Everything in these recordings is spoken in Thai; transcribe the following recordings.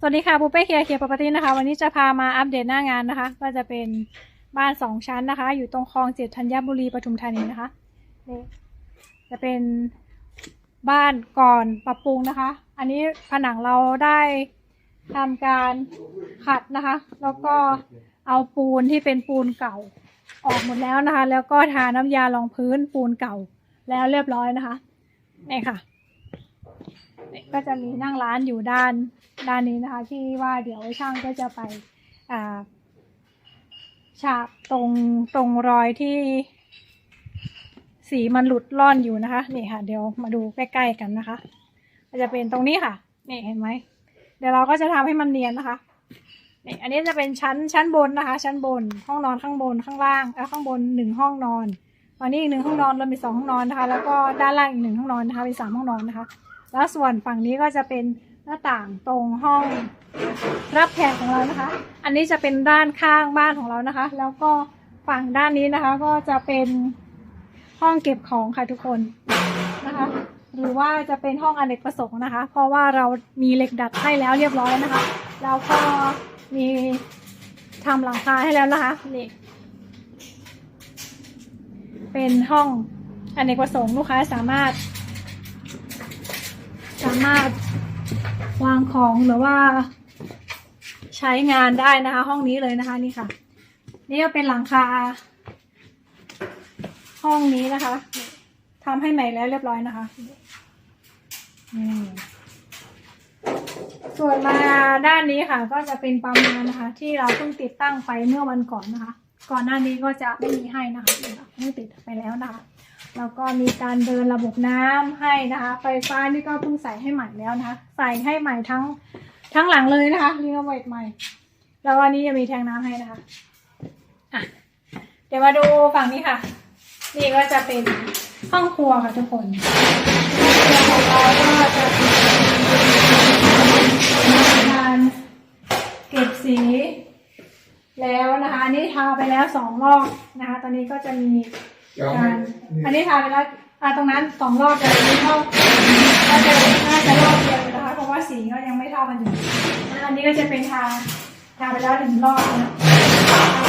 สวัสดีค่ะปูเป้เคียร์เคียร์ปปตี้นะคะ วันนี้จะพามาอัปเดตหน้างานนะคะ ก็จะเป็นบ้านสองชั้นนะคะ อยู่ตรงคลองเจ็ดธัญบุรีปทุมธานีนะคะนี่จะเป็นบ้านก่อนปรับปรุงนะคะ อันนี้ผนังเราได้ทำการขัดนะคะ แล้วก็เอาปูนที่เป็นปูนเก่าออกหมดแล้วนะคะ แล้วก็ทาน้ำยารองพื้นปูนเก่าแล้วเรียบร้อยนะคะนี่ค่ะก็จะมีนั่งร้านอยู่ด้าน ด้านนี้นะคะที่ว่าเดี๋ยวช่างก็จะไปฉาบตรงตรงรอยที่สีมันหลุดล่อนอยู่นะคะนี่ค่ะ เดี๋ยวมาดูใกล้ๆกันนะคะก็จะเป็นตรงนี้ค่ะนี่เห็นไหมเดี๋ยวเราก็จะทำให้มันเนียนนะคะนี่อันนี้จะเป็นชั้นชั้นบนนะคะ ชั้นบนห้องนอนข้างบนข้างล่างแล้วข้างบนหนึ่งห้องนอนตอนนี้อีกหนึ่งห้องนอนเรามีสองห้องนอนนะคะ แล้วก็ด้านล่างอีกหนึ่งห้องนอนนะคะมีสามห้องนอนนะคะ แล้วส่วนฝั่งนี้ก็จะเป็น หน้าต่างตรงห้องรับแขกของเรานะคะ อันนี้จะเป็นด้านข้างบ้านของเรานะคะ แล้วก็ฝั่งด้านนี้นะคะ ก็จะเป็นห้องเก็บของค่ะทุกคนนะคะ หรือว่าจะเป็นห้องอเนกประสงค์นะคะ เพราะว่าเรามีเหล็กดัดให้แล้วเรียบร้อยนะคะ แล้วก็มีทำหลังคาให้แล้วนะคะนี่เป็นห้องอเนกประสงค์ลูกค้าสามารถ สามารถ วางของหรือว่า ใช้งานได้นะคะ ห้องนี้เลยนะคะ นี่ค่ะ นี่ก็เป็นหลังคา ห้องนี้นะคะทำให้ใหม่แล้วเรียบร้อยนะคะนี่ส่วนมาด้านนี้ค่ะ ก็จะเป็นปั๊มน้ำนะคะ ที่เราเพิ่งติดตั้งไปเมื่อวันก่อนนะคะ ก่อนหน้านี้ก็จะไม่มีให้นะคะเพิ่งติดไปแล้วนะคะ แล้วก็มีการเดินระบบน้ำให้นะคะ ไฟฟ้านี่ก็เพิ่งใส่ให้ใหม่แล้วนะคะ ใส่ให้ใหม่ทั้งทั้งหลังเลยนะคะรีโนเวทใหม่ แล้ววันนี้จะมีแทงน้ำให้นะคะอะเดี๋ยวมาดูฝั่งนี้ค่ะ นี่ก็จะเป็นห้องครัวค่ะทุกคนห้องครัวของเราก็จะมีการเก็บสีแล้วนะคะนนี้ทาไปแล้วสองรอบนะคะ ตอนนี้ก็จะมี อันนี้ทาไปแล้วอ่าตรงนั้นสองรอบแต่อันนี้เข้าก็จะน่าจะรอบเดียวนะคะเพราะว่าสีก็ยังไม่เท่ากันอยู่อันนี้ก็จะเป็นทาทาไปแล้วหนึ่งรอบนะ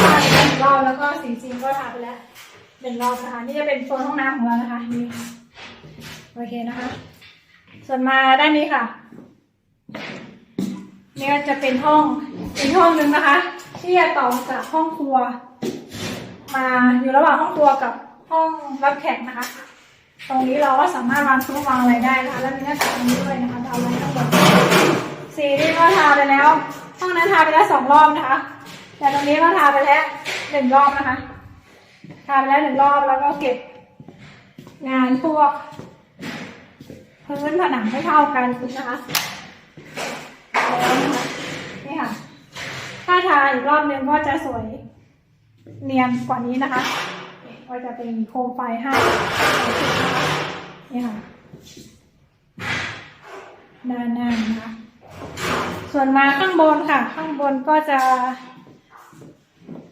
ทาไปแล้วหนึ่งรอบแล้วก็สีจริงก็ทาไปแล้วหนึ่งรอบนะคะนี่จะเป็นโซนห้องน้ำของเรานะคะนี่โอเคนะคะ ส่วนมาด้านนี้ค่ะนี่ก็จะเป็นห้องอีกห้องหนึ่งนะคะ ที่จะต่อจากห้องครัว มาอยู่ระหว่างห้องครัวกับ ห้องรับแขกนะคะ ตรงนี้เราก็สามารถวางโต๊ะวางอะไรได้นะคะแล้วมีหน้าต่างตรงนี้ด้วยนะคะเอาไว้ข้างบนสีนี่ก็ทาไปแล้ว ห้องนั้นทาไปแล้วสองรอบนะคะ แต่ตรงนี้ก็ทาไปแล้วหนึ่งรอบนะคะ ทาไปแล้วหนึ่งรอบแล้วก็เก็บงานพวกพื้นผนังไม่เท่ากันนะคะแล้วนะคะนี่ค่ะ ถ้าทาอีกรอบนึงก็จะสวยเนียนกว่านี้นะคะ ก็จะเป็นโคมไฟให้นี่ค่ะด้านหน้านะคะส่วนมาข้างบนค่ะ ข้างบนก็จะ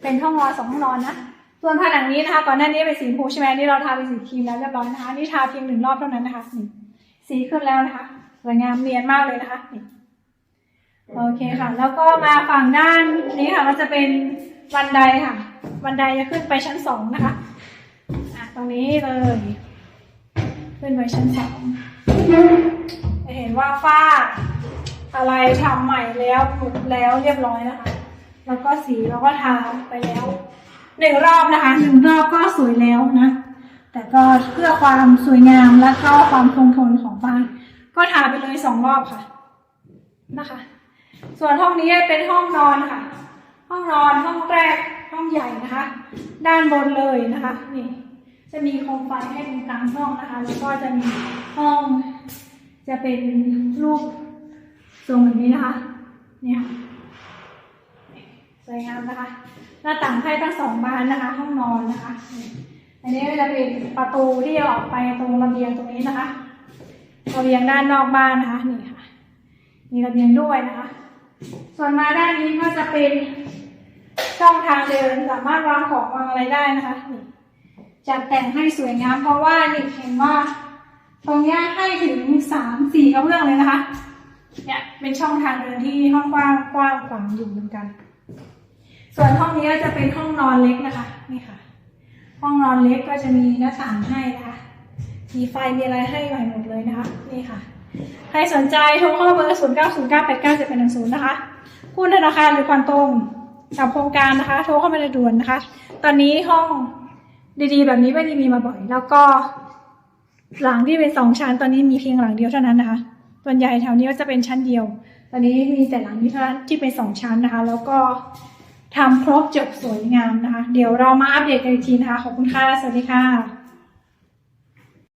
เป็นห้องนอนสองห้องนอนนะส่วนผนังนี้นะคะก่อนหน้านี้เป็นสีพูใช่ไหมนี่เราทาเป็นสีครีมแล้วเรียบร้อยนะคะนี่ทาเพียงหนึ่งรอบเท่านั้นนะคะนี่สีขึ้นแล้วนะคะสวยงามเนียนมากเลยนะคะนี่โอเคค่ะ แล้วก็มาฝั่งด้านนี้ค่ะก็จะเป็นบันไดค่ะ บันไดจะขึ้นไปชั้นสองนะคะ นี้เลยขึ้นไปชั้นสองจะเห็นว่าฝ้าอะไรทำใหม่แล้วหมดแล้วเรียบร้อยนะคะ แล้วก็สีเราก็ทาไปแล้วหนึ่งรอบนะคะหนึ่งรอบก็สวยแล้วนะ แต่ก็เพื่อความสวยงามและก็ความคงทนของบ้าน ก็ทาไปเลยสองรอบค่ะนะคะ ส่วนห้องนี้เป็นห้องนอนค่ะ ห้องนอนห้องแรกห้องใหญ่นะคะ ด้านบนเลยนะคะนี่ จะมีโคมไฟให้ตรงกลางห้องนะคะ แล้วก็จะมีห้อง จะเป็นรูปทรงแบบนี้นะคะ เนี่ยสวยงามนะคะ หน้าต่างให้ทั้งสองบานนะคะ ห้องนอนนะคะ อันนี้ก็จะเป็นประตูที่ออกไปตรงระเบียงตรงนี้นะคะระเบียงด้านนอกบ้านนะคะนี่ค่ะ มีระเบียงด้วยนะคะ ส่วนมาด้านนี้ก็จะเป็นช่องทางเดินสามารถวางของวางอะไรได้นะคะนี่ จัดแต่งให้สวยงามเพราะว่านี่เห็นว่าตรงนี้ให้ถึงสามสี่กระเบื้องเลยนะคะเนี่ยเป็นช่องทางเดินที่ห้องกว้างกว้างขวางอยู่เหมือนกัน ส่วนห้องนี้จะเป็นห้องนอนเล็กนะคะนี่ค่ะ ห้องนอนเล็กก็จะมีหน้าต่างให้นะคะมีไฟมีอะไรให้ใหม่หมดเลยนะคะนี่ค่ะ ใครสนใจโทรเข้าเบอร์0 9 0 9 8 9 7 8 1 0นย์เก้าแปดเก้าเจ็ดแปดหนึ่งศูนย์นะคะหุ้นธนาคารหรือผ่อนตรงกับโครงการนะคะ โทรเข้ามาเลยด่วนนะคะ ตอนนี้ห้อง ดีๆ แบบนี้ไม่ได้มีมาบ่อย แล้วก็ หลังที่เป็นสองชั้นตอนนี้มีเพียงหลังเดียวเท่านั้นนะคะส่วนใหญ่แถวนี้ก็จะเป็นชั้นเดียว ตอนนี้มีแต่หลังนี้เท่านั้นที่เป็นสองชั้นนะคะ แล้วก็ทำครบจบสวยงามนะคะ เดี๋ยวเรามาอัปเดตกันอีกทีนะคะ ขอบคุณค่ะ สวัสดีค่ะ